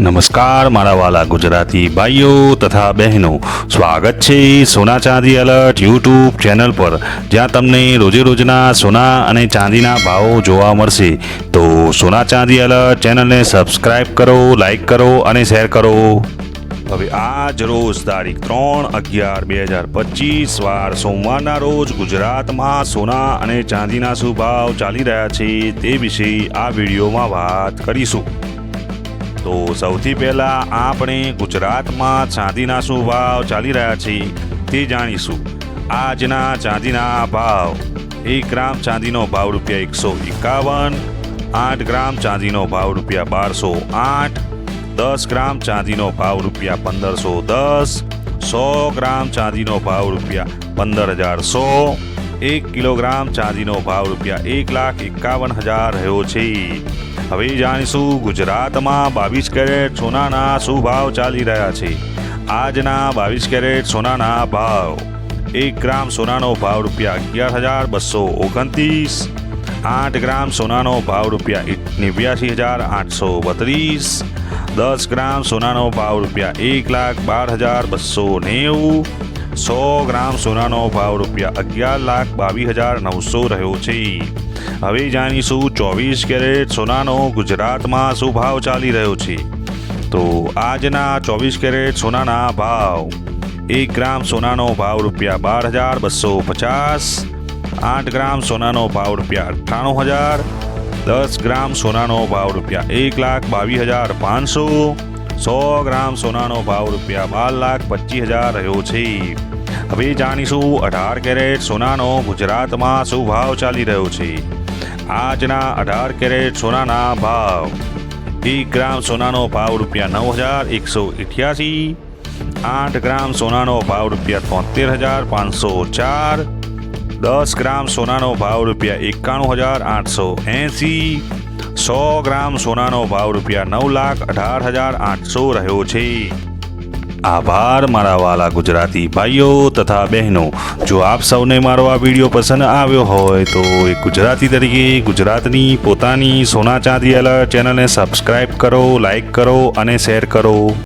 નમસ્કાર, મારા વાલા ગુજરાતી ભાઈઓ તથા બહેનો. સ્વાગત છે સોના ચાંદી એલર્ટ યુટ્યુબ ચેનલ પર. જ્યાં તમને રોજે રોજના સોના અને ચાંદીના ભાવો જોવા મળશે. તો સોના ચાંદી એલર્ટ ચેનલને સબસ્ક્રાઇબ કરો, લાઇક કરો અને શેર કરો. હવે આજ રોજ તારીખ ત્રણ અગિયાર બે હજાર પચીસ વાર સોમવારના રોજ ગુજરાતમાં સોના અને ચાંદીના શું ભાવ ચાલી રહ્યા છે તે વિશે આ વિડીયોમાં વાત કરીશું. તો સૌથી પહેલા આપણે ગુજરાતમાં ચાંદીના શું ભાવ ચાલી રહ્યા છે તે જાણીશું. આજના ચાંદીના ભાવ. એક ગ્રામ ચાંદીનો ભાવ રૂપિયા એકસો એકાવન, આઠ ગ્રામ ચાંદીનો ભાવ રૂપિયા બારસો આઠ, દસ ગ્રામ ચાંદીનો ભાવ રૂપિયા પંદરસો દસ, સો ગ્રામ ચાંદીનો ભાવ રૂપિયા પંદર હજાર સો એક કિલોગ્રામ ચાંદીનો ભાવ રૂપિયા એક લાખ એકાવન હજાર રહ્યો છે. હવે જાણીશું ગુજરાતમાં બાવીસ કેરેટ સોનાના શું ભાવ ચાલી રહ્યા છે. આજના બાવીસ કેરેટ સોનાના ભાવ. એક ગ્રામ સોનાનો ભાવ રૂપિયા અગિયાર હજાર બસો ઓગણત્રીસ. આઠ ગ્રામ સોનાનો ભાવ રૂપિયા નેવ્યાસી હજાર આઠસો બત્રીસ. દસ ગ્રામ સોનાનો ભાવ રૂપિયા એક લાખ બાર હજાર બસો નેવું. સો ગ્રામ સોનાનો ભાવ રૂપિયા અગિયાર લાખ બાવીસ હજાર નવસો રહ્યો છે. હવે જાણીશું ચોવીસ કેરેટ સોનાનો ગુજરાતમાં શું ભાવ ચાલી રહ્યો છે. તો આજના ચોવીસ કેરેટ સોનાના ભાવ. એક ગ્રામ સોનાનો ભાવ રૂપિયા બાર હજાર બસો પચાસ, આઠ ગ્રામ સોનાનો ભાવ રૂપિયા અઠ્ઠાણું હજાર, દસ ગ્રામ સોનાનો ભાવ રૂપિયા એક લાખ બાવીસ હજાર પાંચસો સો ગ્રામ સોનાનો ભાવ રૂપિયા બાર લાખ પચીસ હજાર રહ્યો છે. હવે જાણીશું અઢાર કેરેટ સોનાનો ગુજરાતમાં શું ભાવ ચાલી રહ્યો છે. આજના અઢાર કેરેટ સોનાના ભાવ. એક ગ્રામ સોનાનો ભાવ રૂપિયા નવ હજાર એકસો અઠ્યાસી. આઠ ગ્રામ સોનાનો ભાવ રૂપિયા તોતેર હજાર પાંચસો ચાર. દસ ગ્રામ સોનાનો ભાવ રૂપિયા એકાણું હજાર આઠસો એંસી. સો ગ્રામ સોનાનો ભાવ રૂપિયા નવ લાખ અઢાર હજાર આઠસો રહ્યો છે. આભાર, મારા વાલા ગુજરાતી ભાઈઓ તથા બહેનો. જો આપ સૌને મારો આ વીડિયો પસંદ આવ્યો હોય તો એક ગુજરાતી તરીકે ગુજરાતની પોતાની સોના ચાંદી અલર્ટ ચેનલને સબસ્ક્રાઈબ કરો લાઈક કરો અને શેર કરો.